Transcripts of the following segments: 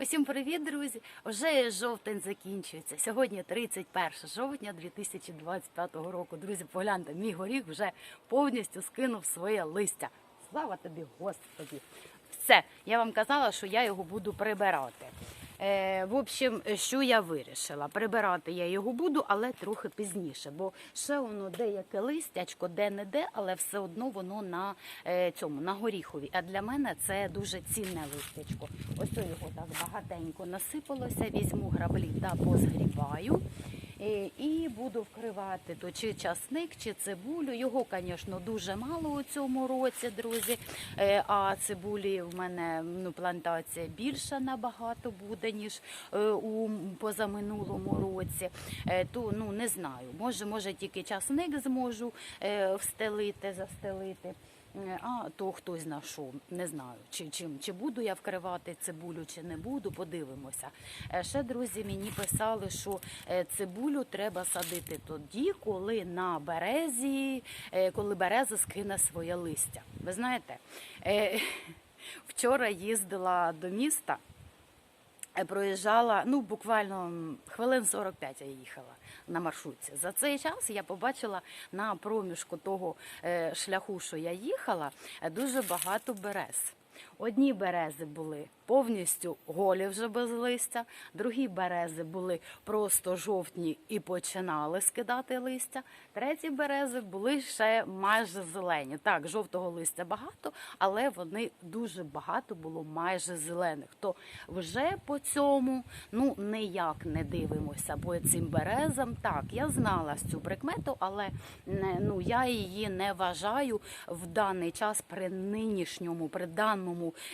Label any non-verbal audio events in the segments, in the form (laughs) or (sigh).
Усім привіт, друзі! Вже жовтень закінчується. Сьогодні 31 жовтня 2025 року. Друзі, погляньте, мій горіх вже повністю скинув своє листя. Слава тобі, Господі! Все, я вам казала, що я його буду прибирати. Е, в общем, що я вирішила? Прибирати я його буду, але трохи пізніше, бо ще воно деяке листячко, де-не-де, але все одно воно на е, цьому, на горіхові. А для мене це дуже цінне листячко. Ось його так багатенько насипалося, візьму граблі та позгрібаю. Е, І буду вкривати то чи часник, чи цибулю. Його, звісно, дуже мало у цьому році, друзі. Е, А цибулі в мене ну, плантація більша набагато буде, ніж е, у позаминулому році. То ну не знаю. Може, може тільки часник зможу встелити, застелити. Е, А то хтось знайшов, не знаю, чи чим чи буду я вкривати цибулю, чи не буду. Подивимося. Е, Ще друзі мені писали, що е, цибулю треба садити тоді, коли на березі, коли береза скине своє листя. Ви знаєте, (laughs) вчора їздила до міста. Проїжджала, ну буквально хвилин 45 я їхала на маршрутці. За цей час я побачила на проміжку того е, шляху, що я їхала, е, дуже багато берез. Одні берези були повністю голі вже без листя, другі берези були просто жовтні і починали скидати листя. Треті берези були ще майже зелені. Так, жовтого листя багато, але вони дуже багато було майже зелених. То вже по цьому ну ніяк не дивимося, бо цим березам так я знала цю прикмету, але не, ну я її не вважаю в даний час при нинішньому, при даному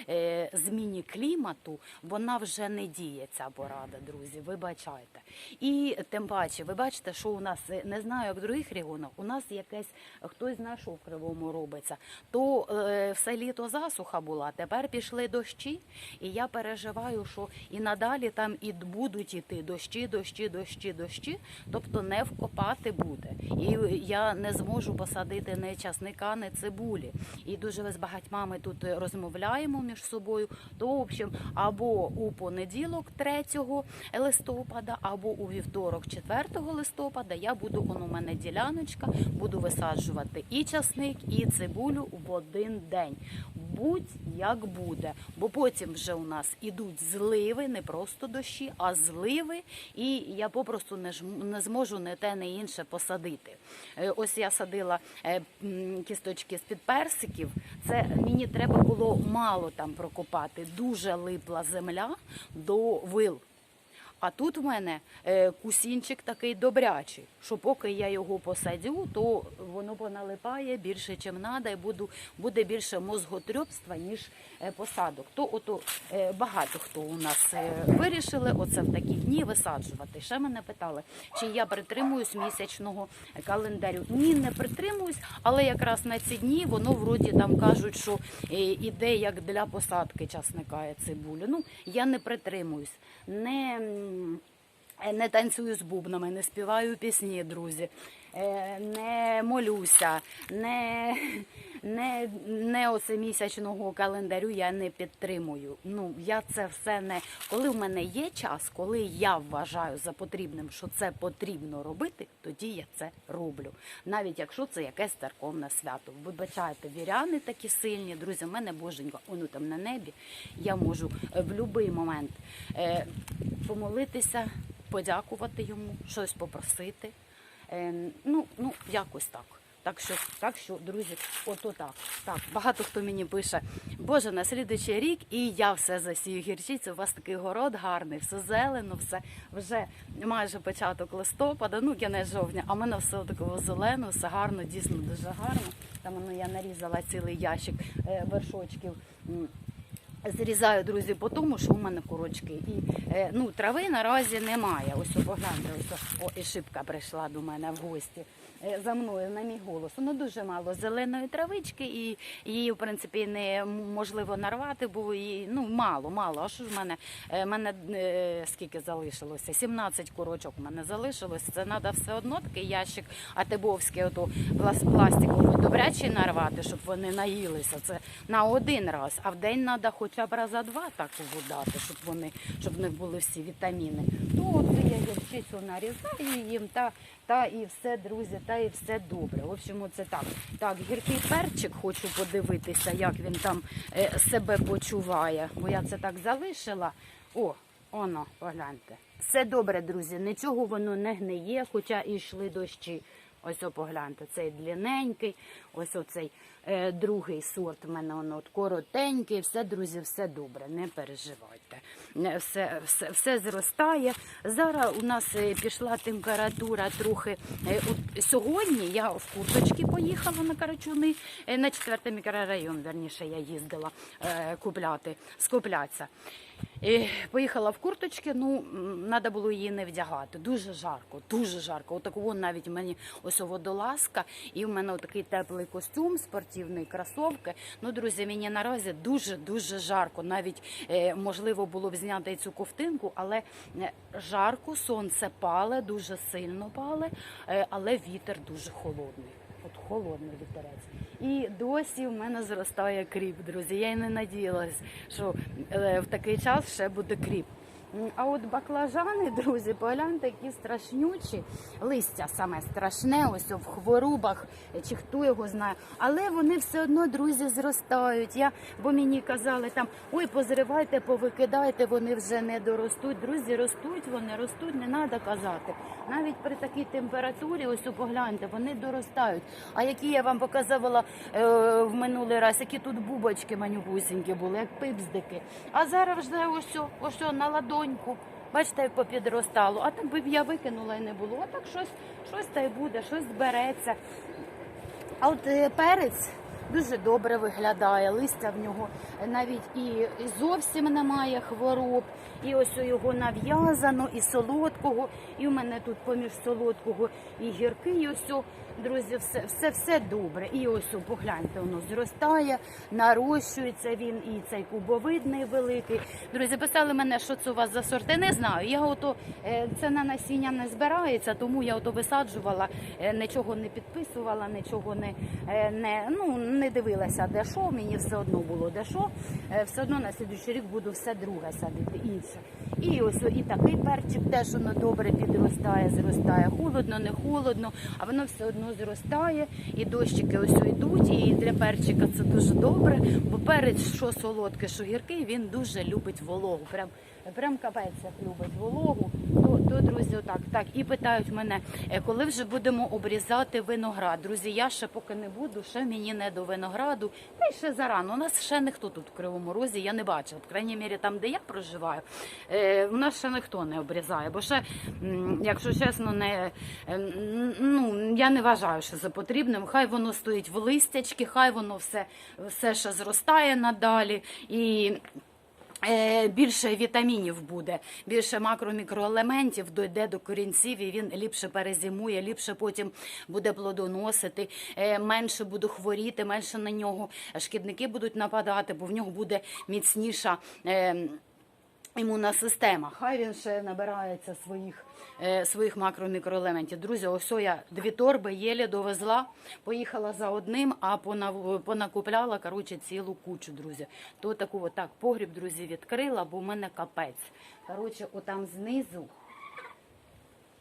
е, зміні клімату. Вона вже не діє ця порада, друзі. Вибачайте. І тим паче, ви бачите, що у нас е, не знаю, як в других регіонах, у нас якесь хтось знайшов в кривому робиться. То е, все літо засуха була. Тепер пішли дощі, і я переживаю, що і надалі там і будуть іти дощі, дощі, дощі, дощі. Тобто не вкопати буде. І я не зможу посадити ні часника, ні цибулі. І дуже з багатьма ми тут розмовляємо між собою. То, в общем, або у понеділок, 3 листопада, або у вівторок, 4 листопада, я буду, он у мене діляночка, буду висаджувати і часник, і цибулю в один день. Будь як буде, бо потім вже у нас ідуть зливи, не просто дощі, а зливи, і я попросту не, ж, не зможу не те, не інше посадити. Е, Ось я садила е, кісточки з-під персиків. Це мені треба було мало там прокопати. Дуже липла земля до вил. А тут в мене е, кусінчик такий добрячий, що поки я його посадю, то воно поналипає більше, чим треба, і буду, буде більше мозготрьопства, ніж е, посадок. То ото е, багато хто у нас вирішили оце в такі дні висаджувати. Ще мене питали, чи я притримуюсь місячного календарю. Ні, не притримуюсь, але якраз на ці дні воно вроді там кажуть, що іде як для посадки часника і цибулі. Ну, я не притримуюсь. Не, не танцюю з бубнами, не співаю пісні, друзі, е, не молюся, не, не, не оце місячного календарю я не підтримую. Ну, я це все не. Коли в мене є час, коли я вважаю за потрібним, що це потрібно робити, тоді я це роблю. Навіть якщо це якесь церковне свято. Вибачайте, віряни такі сильні, друзі, в мене боженька, воно там на небі. Я можу е, в будь-який момент е, помолитися, подякувати йому, щось попросити. Е, ну, ну, якось так. Так що, так що, друзі, ото так. Так, багато хто мені пише, Боже, на слідуючий рік і я все засію гірчицю. У вас такий город гарний, все зелено, все вже майже початок листопада, ну кінець жовтня, а в мене все такого зелено, все гарно, дійсно дуже гарно. Там ну, я нарізала цілий ящик е, вершочків. Зрізаю, друзі, по тому, що у мене курочки. І е, ну, трави наразі немає. Ось погляньте, ось о, і шибка прийшла до мене в гості е, за мною на мій голос. Ну дуже мало зеленої травички, і її, в принципі, не можливо нарвати, бо її ну мало, мало. А що ж в мене? Е, мене скільки залишилося? 17 курочок в мене залишилось. Це треба все одно такий ящик атибовський, ото пластиковий добрячий нарвати, щоб вони наїлися. Це на один раз, а в день треба хоч хоча б раза два такого дати, щоб вони, щоб в них були всі вітаміни. То от я гірчицю нарізаю їм та, та і все, друзі, та і все добре. В общем, це так. Так, гіркий перчик хочу подивитися, як він там е, себе почуває. Бо я це так залишила. О, оно, погляньте. Все добре, друзі, нічого воно не гниє, хоча і йшли дощі. Ось о, погляньте, цей длинненький, ось оцей другий сорт в мене воно от коротенький. Все, друзі, все добре, не переживайте. Все, все, все зростає. Зараз у нас е, пішла температура трохи. е, от сьогодні я в курточки поїхала на Карачуни, е, на четвертий мікрорайон, верніше, я їздила е, купляти, скуплятися. І поїхала в курточки, ну треба було її не вдягати. Дуже жарко, дуже жарко. Отаку навіть мені ось водолазка, і в мене такий теплий костюм, спортивний кросовки. Ну, друзі, мені наразі дуже дуже жарко. Навіть е, можливо було б зняти цю ковтинку, але е, жарко, сонце пале, дуже сильно пале, е, але вітер дуже холодний. От холодний вітерець. І досі в мене зростає кріп, друзі. Я й не надіялась, що в такий час ще буде кріп. А от баклажани, друзі, погляньте, які страшнючі. Листя саме страшне, ось в хворобах, чи хто його знає. Але вони все одно, друзі, зростають. Я, бо мені казали там, ой, позривайте, повикидайте, вони вже не доростуть. Друзі, ростуть вони, ростуть, не треба казати. Навіть при такій температурі, ось погляньте, вони доростають. А які я вам показувала е, в минулий раз, які тут бубочки манюгусінькі були, як пипздики. А зараз вже ось, ось на ладоньку. Бачите, як попідростало. А там би я викинула і не було. А так щось, щось та й буде, щось збереться. А от е, перець дуже добре виглядає, листя в нього навіть і і зовсім немає хвороб, і ось у його нав'язано, і солодкого, і у мене тут поміж солодкого і гіркий. Ось, о, друзі, все, все, все добре. І ось погляньте, воно зростає, нарощується він, і цей кубовидний великий. Друзі, писали мене, що це у вас за сорти. Не знаю. Я ото е, це на насіння не збирається, тому я ото висаджувала, е, нічого не підписувала, нічого не, е, не, ну, не дивилася, де що. Мені все одно було де що. Все одно на слідуючий рік буду все друге садити інше. І ось і такий перчик теж воно добре підростає, зростає. Холодно, не холодно, а воно все одно зростає. І дощики ось йдуть. І для перчика це дуже добре, бо перець, що солодкий, що гіркий, він дуже любить вологу. Прям прям капець як любить вологу. То друзі, отак. Так, і питають мене, е, коли вже будемо обрізати виноград. Друзі, я ще поки не буду, ще мені не до винограду. Та й ще зарано. У нас ще ніхто тут в Кривому Розі, я не бачила. В крайній мірі, там, де я проживаю, е, у нас ще ніхто не обрізає. Бо ще, якщо чесно, не е, ну я не вважаю, що це потрібним. Хай воно стоїть в листячки, хай воно все, все ще зростає надалі і. Е, Більше вітамінів буде, більше макро-мікроелементів дойде до корінців, і він ліпше перезимує, ліпше потім буде плодоносити, е, менше буде хворіти, менше на нього шкідники будуть нападати, бо в нього буде міцніша. е, Імунна система, хай він ще набирається своїх, своїх макро-мікроелементів. Друзі, ось я дві торби єлі довезла, поїхала за одним, а понакупляла коротше, цілу кучу, друзі. То таку отак погріб, друзі, відкрила, бо в мене капець. Коротше, отам знизу.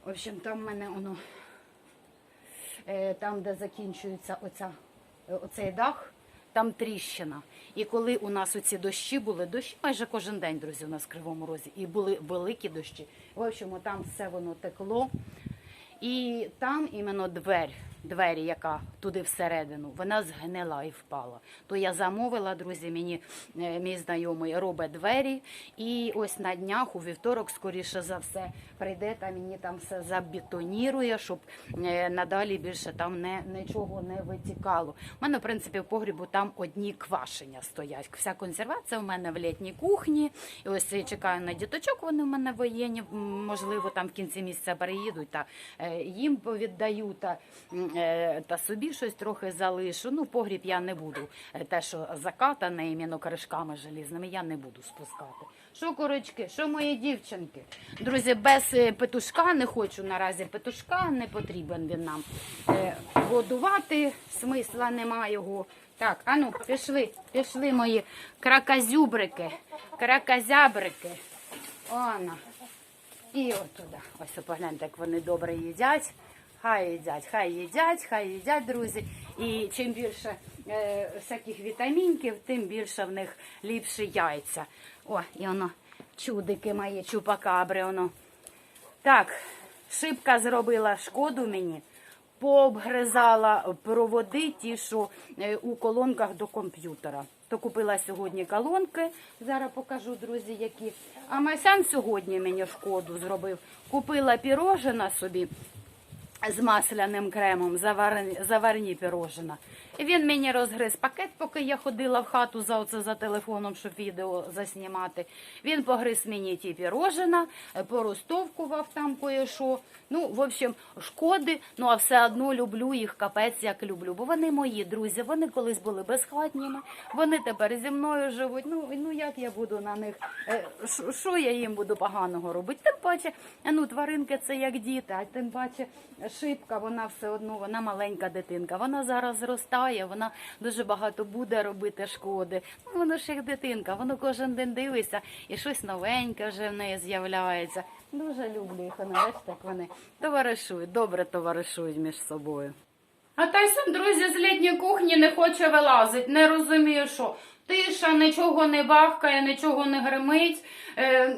В общем, там в мене воно, е, там, де закінчується оця, е, оцей дах, там тріщина. І коли у нас оці дощі були, дощі майже кожен день, друзі, у нас в Кривому Розі, і були великі дощі. В общем, там все воно текло. І там іменно двері, двері, яка туди всередину, вона згнила і впала. То я замовила, друзі, мені е, мій знайомий робить двері. І ось на днях, у вівторок, скоріше за все, прийде та мені там все забетонірує, щоб е, надалі більше там не, нічого не витікало. У мене, в принципі, в погрібу там одні квашення стоять. Вся консервація в мене в літній кухні. І ось я чекаю на діточок, вони в мене воєнні, можливо, там в кінці місяця переїдуть та е, їм повіддаю та, та собі щось трохи залишу. Ну, погріб я не буду. Е, Те, що закатане іменно кришками желізними, я не буду спускати. Що корочки, що мої дівчинки? Друзі, без е, петушка не хочу наразі. Петушка не потрібен він нам. Е, Годувати смисла немає його. Так, а пішли, пішли мої кракозюбрики, кракозябрики. Оно. І отуда. Ось погляньте, як вони добре їдять. Хай їдять, хай їдять, хай їдять, друзі. І чим більше е, всяких вітамінків, тим більше в них ліпші яйця. О, і воно чудики мої, чупакабри, воно. Так, шибка зробила шкоду мені, пообгризала проводи ті, що е, у колонках до комп'ютера. То купила сьогодні колонки, зараз покажу, друзі, які. А Масян сьогодні мені шкоду зробив. Купила пірожина собі з масляним кремом, заварні, заварні пірожина. Він мені розгриз пакет, поки я ходила в хату за оце за телефоном, щоб відео заснімати. Він погриз мені ті пірожина, е, поростовкував там кое-що. Ну, в общем, шкоди, ну а все одно люблю їх, капець як люблю. Бо вони мої друзі, вони колись були безхатніми, вони тепер зі мною живуть. Ну, ну як я буду на них, е, що- що я їм буду поганого робити? Тим паче, ну, тваринки це як діти, а тим паче шибка, вона все одно, вона маленька дитинка. Вона зараз зростає, вона дуже багато буде робити шкоди. Ну, воно ж як дитинка, воно кожен день дивиться, і щось новеньке вже в неї з'являється. Дуже люблю їх, вони бачите, як вони товаришують, добре товаришують між собою. А Тайсон, друзі, з літньої кухні не хоче вилазити, не розумію, що. Тиша, нічого не бахкає, нічого не гримить. Е,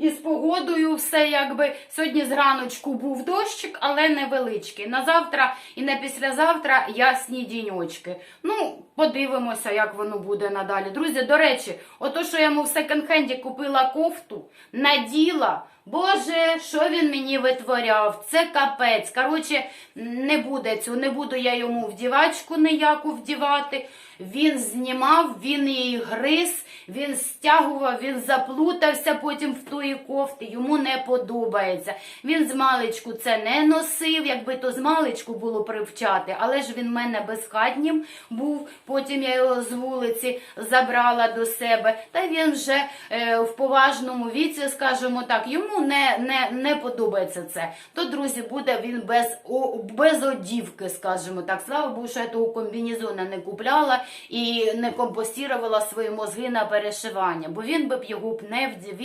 і з погодою все якби сьогодні зраночку був дощик, але невеличкий. На завтра і на післязавтра ясні діньочки. Ну, подивимося, як воно буде надалі. Друзі, до речі, ото, що я йому в секонд-хенді купила кофту, наділа. Боже, що він мені витворяв? Це капець. Коротше, не буде цього, не буду я йому вдівачку ніяку вдівати. Він знімав, він її гриз, він стягував, він заплутався потім в тої кофти. Йому не подобається. Він з маличку це не носив, якби то з маличку було привчати, але ж він в мене безхатнім був. Потім я його з вулиці забрала до себе. Та він вже е, в поважному віці, скажімо так, йому не, не, не подобається це. То, друзі, буде він без, о, без одівки, скажімо так. Слава Богу, що я того комбінезона не купляла і не компостувала свої мозги на перешивання, бо він би б його б не вдів,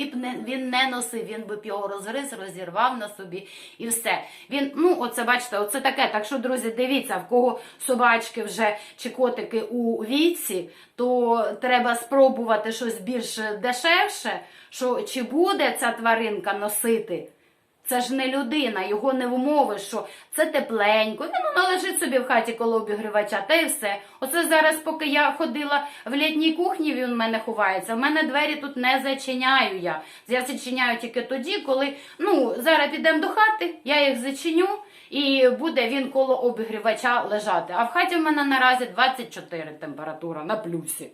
він не носив, він би б його розгриз, розірвав на собі і все. Він, ну, оце бачите, оце таке. Так що, друзі, дивіться, в кого собачки вже чи котики у віці, то треба спробувати щось більш дешевше, що чи буде ця тваринка носити. Це ж не людина, його не вмовиш, що це тепленько. Він воно лежить собі в хаті коло обігрівача, та й все. Оце зараз, поки я ходила в літній кухні, він в мене ховається. В мене двері тут не зачиняю я. Я зачиняю тільки тоді, коли ну зараз підемо до хати, я їх зачиню. І буде він коло обігрівача лежати. А в хаті в мене наразі 24 температура на плюсі.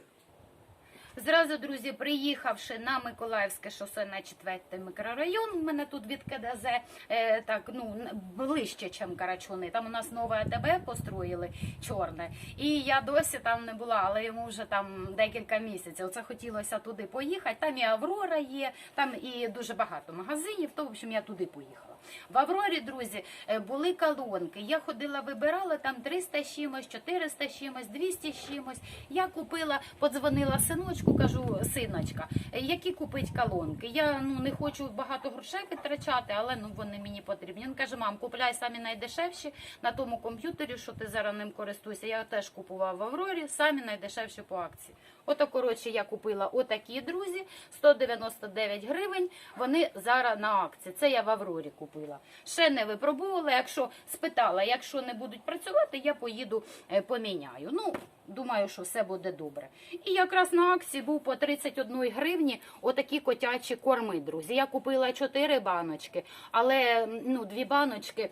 Зразу, друзі, приїхавши на Миколаївське шосе на 4 мікрорайон, у мене тут від КДЗ е, так, ну, ближче, ніж Карачуни. Там у нас нове АТБ построїли чорне. І я досі там не була, але йому вже там декілька місяців. Оце хотілося туди поїхати. Там і Аврора є, там і дуже багато магазинів. То, в общем, я туди поїхала. В Аврорі, друзі, е, були колонки. Я ходила, вибирала там 300 з чимось, 400 з чимось, 200 з чимось. Я купила, подзвонила синочку, кажу, синочка, е, які купить колонки? Я ну не хочу багато грошей витрачати, але ну вони мені потрібні. Він каже, мам, купляй самі найдешевші на тому комп'ютері, що ти зараз ним користуєшся. Я теж купував в Аврорі, самі найдешевші по акції. Ото, коротше, я купила отакі, друзі, 199 гривень. Вони зараз на акції. Це я в Аврорі купила. Ще не випробувала. Якщо спитала, якщо не будуть працювати, я поїду е, поміняю. Ну, думаю, що все буде добре. І якраз на акції був по 31 гривні отакі котячі корми, друзі. Я купила 4 баночки, але ну, дві баночки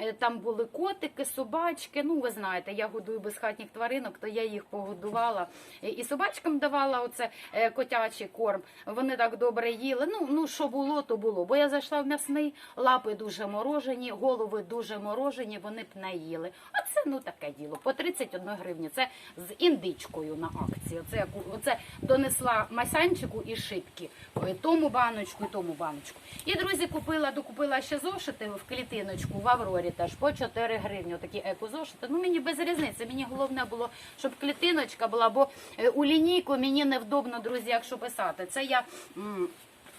е, там були котики, собачки. Ну, ви знаєте, я годую безхатніх тваринок, то я їх погодувала. І собачкам давала оце е, котячий корм. Вони так добре їли. Ну, ну що було, то було. Бо я зайшла в м'ясний, лапи дуже морожені, голови дуже морожені, вони б не їли. А це ну таке діло. По 31 гривні. Це з індичкою на акції. Оце, яку- оце донесла масянчику і шибки. Ой, Тому баночку і тому баночку. І, друзі, купила, докупила ще зошити в клітиночку в Аврорі теж по 4 гривні. Такі еко-зошити. Ну мені без різниці. Мені головне було, щоб клітиночка була, бо е, у лінійку мені невдобно, друзі, якщо писати. Це я.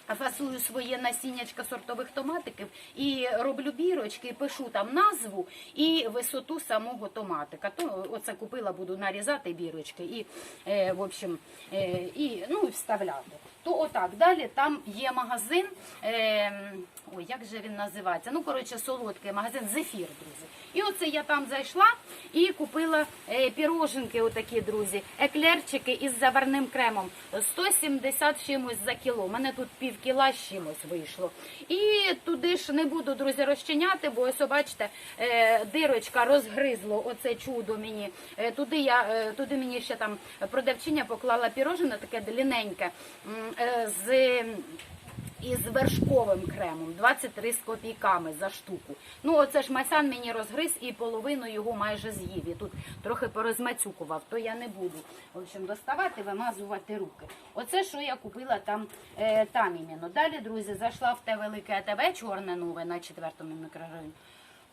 Фасую своє насіннячка сортових томатиків і роблю бірочки, пишу там назву і висоту самого томатика. То оце купила, буду нарізати бірочки і, е, в общем, е, і, ну, і вставляти. То отак. Далі там є магазин. Е, ой, як же він називається? Ну, коротше, солодкий магазин Зефір, друзі. І оце я там зайшла і купила е, піроженки, отакі, друзі, еклерчики із заварним кремом. 170 чимось за кіло. У мене тут пів кіла чимось вийшло. І туди ж не буду, друзі, розчиняти, бо ось, бачите, е, дирочка розгризло оце чудо мені. Е, Туди я туди мені ще там продавчиня поклала пірожене, таке длинненьке, м, е, з із вершковим кремом 23 з копійками за штуку. Ну оце ж Масян мені розгриз і половину його майже з'їв. І тут трохи порозмацюкував, то я не буду в общем, доставати, вимазувати руки. Оце що я купила там, е, там іменно. Далі, друзі, зайшла в те велике АТВ, чорне нове на четвертому мікрорайоні.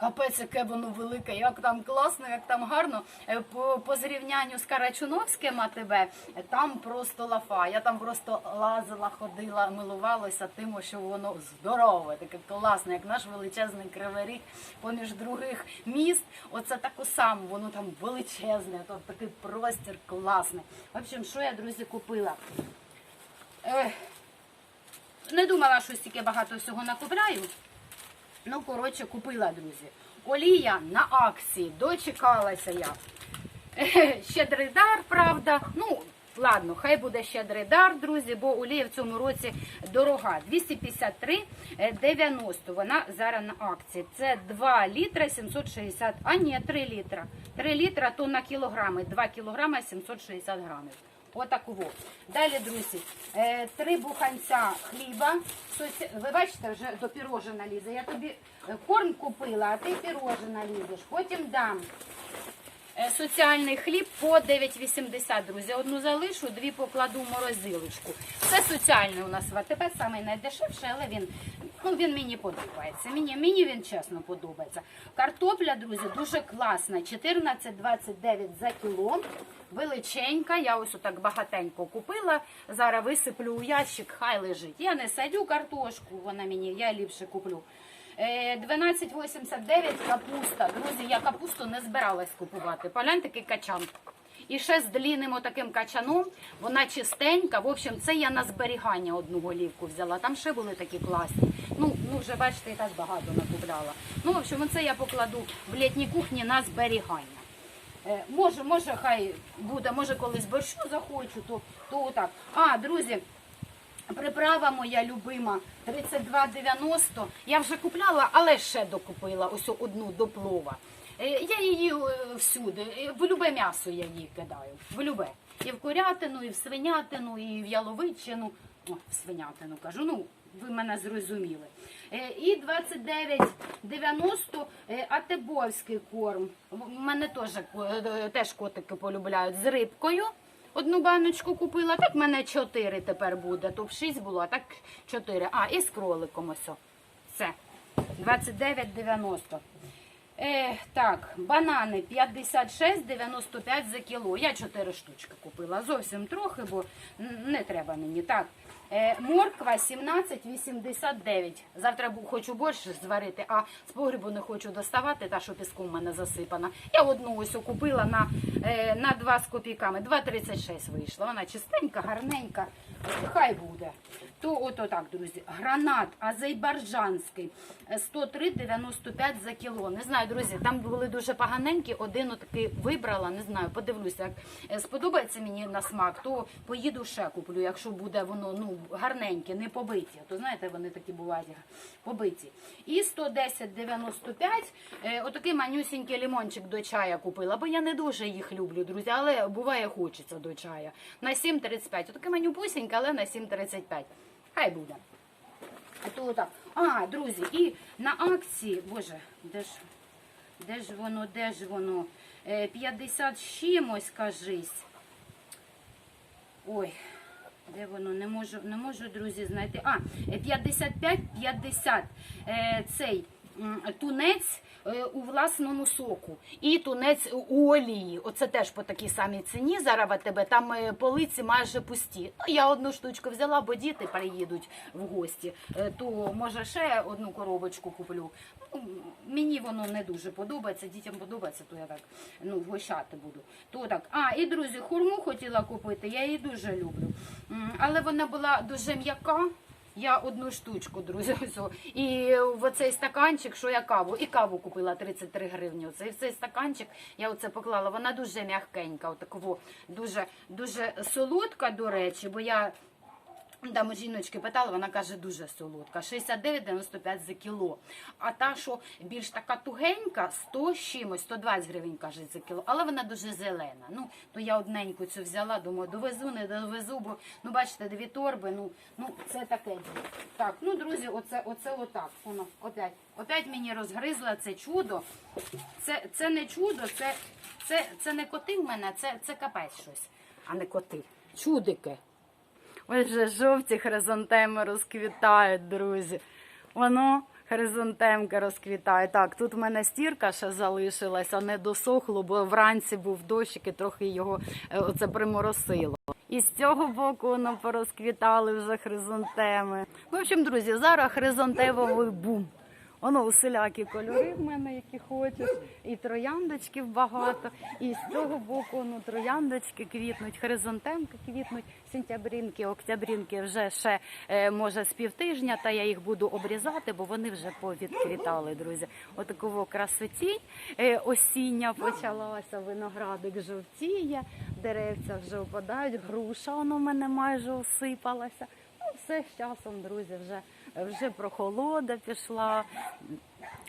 Капець, яке воно велике, як там класно, як там гарно. Е, По, по зрівнянню з Карачуновським АТБ, там просто лафа. Я там просто лазила, ходила, милувалася тим, що воно здорове, таке класне, як наш величезний кривий ріг поміж других міст. Оце тако сам, воно там величезне, то такий простір класний. В общем, що я, друзі, купила? Е, не думала, що стільки багато всього накупляю. Ну, коротше, купила, друзі. Олія на акції. Дочекалася я. (laughs) Щедрий дар, правда. Ну, ладно, хай буде щедрий дар, друзі, бо олія в цьому році дорога. 253,90. Вона зараз на акції. Це 2 літра 760, а ні, 3 літра. 3 літра то на кілограми. 2 кілограми 760 грамів. Отаково. Далі, друзі, е, три буханця хліба. Ви бачите, вже до пірожина лізе. Я тобі е, корм купила, а ти пірожина лізеш. Потім дам е, соціальний хліб по 9,80, друзі. Одну залишу, дві покладу в морозилочку. Це соціальний у нас в АТБ, найдешевший, але він, ну, він мені подобається. Мені, мені він чесно подобається. Картопля, друзі, дуже класна. 14,29 за кіло. Величенька, я ось отак багатенько купила. Зараз висиплю у ящик, хай лежить. Я не садю картошку, вона мені, я ліпше куплю. Е, 12,89 капуста. Друзі, я капусту не збиралась купувати. Погляньте, такий качан. І ще з длінним отаким качаном, вона чистенька. В общем, це я на зберігання одну голівку взяла. Там ще були такі класні. Ну, ну вже бачите, і так багато накупляла. Ну, в общем, оце я покладу в літній кухні на зберігання. Е, може, може, хай буде, може, колись борщу захочу, то, то отак. А, друзі, приправа моя любима 32,90. Я вже купляла, але ще докупила ось одну до плова. Е, Я її е, всюди, е, в любе м'ясо я її кидаю. В любе. І в курятину, і в свинятину, і в яловичину. О, в свинятину кажу. Ну, ви мене зрозуміли. І 29,90 е, атебовський корм. В мене теж, теж котики полюбляють з рибкою. Одну баночку купила, так в мене 4 тепер буде. То 6 було, а так 4. А, і з кроликом ось. Це 29,90. Е, так, банани 56,95 за кіло. Я 4 штучки купила. Зовсім трохи, бо не треба мені. Так, морква 17,89. Завтра хочу борщ зварити, а з погрібу не хочу доставати, та що піском в мене засипана. Я одну ось купила на, е, на 2 з копійками. 2,36 вийшла. Вона чистенька, гарненька. Хай буде. То от отак, друзі. Гранат азербайджанський е, 103,95 за кіло. Не знаю, друзі, там були дуже поганенькі. Один отакий вибрала, не знаю, подивлюся. Як е, сподобається мені на смак, то поїду ще куплю. Якщо буде воно ну гарненькі, не побиті. То знаєте, вони такі бувають побиті. І 110,95 е, отакий манюсінький лимончик до чая купила, бо я не дуже їх люблю, друзі, але буває хочеться до чая. На 7,35. Отаке манюпусіньке, але на 7,35. Хай буде. А, друзі, і на акції, боже, де ж, де ж воно, де ж воно? Е, 50 чимось, кажись. Ой, де воно? Не можу, не можу, друзі, знайти. А, е, 55-50. Е, цей м, тунець е, у власному соку і тунець у олії. Оце теж по такій самій ціні. Зараз тебе там е, полиці майже пусті. Ну, я одну штучку взяла, бо діти приїдуть в гості. Е, То може ще одну коробочку куплю. Ну, мені воно не дуже подобається. Дітям подобається, то я так ну, вгощати буду. То так. А, і друзі, хурму хотіла купити, я її дуже люблю. Але вона була дуже м'яка. Я одну штучку, друзі, ось. І в оцей стаканчик, що я каву, і каву купила 33 гривні. Оце. І в цей стаканчик я оце поклала. Вона дуже м'якенька, отакого, дуже, дуже солодка, до речі, бо я там у жіночки питала, вона каже, дуже солодка. 69,95 за кіло. А та, що більш така тугенька, 100 з чимось, 120 гривень, каже, за кіло. Але вона дуже зелена. Ну, то я одненьку цю взяла, думаю, довезу, не довезу, бо, ну, бачите, дві торби, ну, ну це таке. Так, ну, друзі, оце, оце отак. Воно, опять. Опять мені розгризла це чудо. Це, це не чудо, це, це, це не коти в мене, це, це капець щось, а не коти. Чудики. Ось вже жовті хризантеми розквітають, друзі. Воно хризантемки розквітає. Так, тут в мене стірка ще залишилася, не досохло, бо вранці був дощик і трохи його е, оце приморосило. І з цього боку воно порозквітали вже хризантеми. В общем, друзі, зараз хризантемовий бум. Воно усілякі кольори в мене, які хочеш, і трояндочків багато. І з цього боку ну, трояндочки квітнуть, хризантемки квітнуть, сентябрінки, октябрінки вже ще е, може з півтижня, та я їх буду обрізати, бо вони вже повідквітали, друзі. Отакого красоті е, осіння почалася, виноградик жовтіє, деревця вже опадають, груша воно в мене майже осипалася. Ну, все з часом, друзі, вже, вже прохолода пішла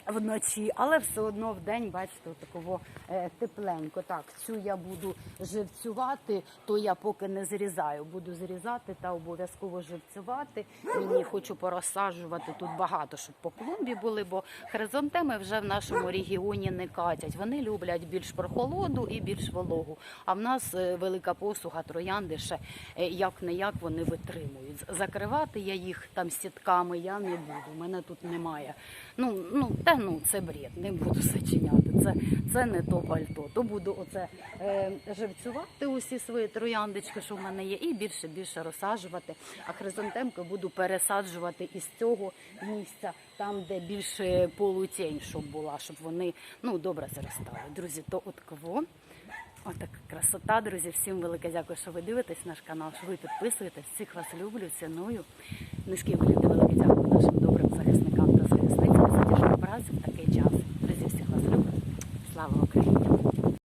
вночі, але все одно в день, бачите, такого е, тепленько. Так, цю я буду живцювати, то я поки не зрізаю. Буду зрізати та обов'язково живцювати. Мені хочу порозсаджувати тут багато, щоб по клумбі були, бо хризантеми вже в нашому регіоні не катять. Вони люблять більш прохолоду і більш вологу. А в нас е, велика посуха, троянди ще як не як вони витримують. Закривати я їх там сітками я не буду. Мене тут немає. Ну, ну, та ну це бред, не буду сочиняти. Це, це не то пальто. То буду оце е, живцювати усі свої трояндочки, що в мене є, і більше більше розсаджувати. А хризантемки буду пересаджувати із цього місця, там, де більше полутінь, щоб була, щоб вони ну добре зростали. Друзі, то от кого. Отака красота, друзі. Всім велике дякую, що ви дивитесь наш канал, що ви підписуєтесь. Всіх вас люблю, ціную. Низький велике дякую нашим добрим захисникам працю в такий час. Друзі, всіх вас люблю. Слава Україні!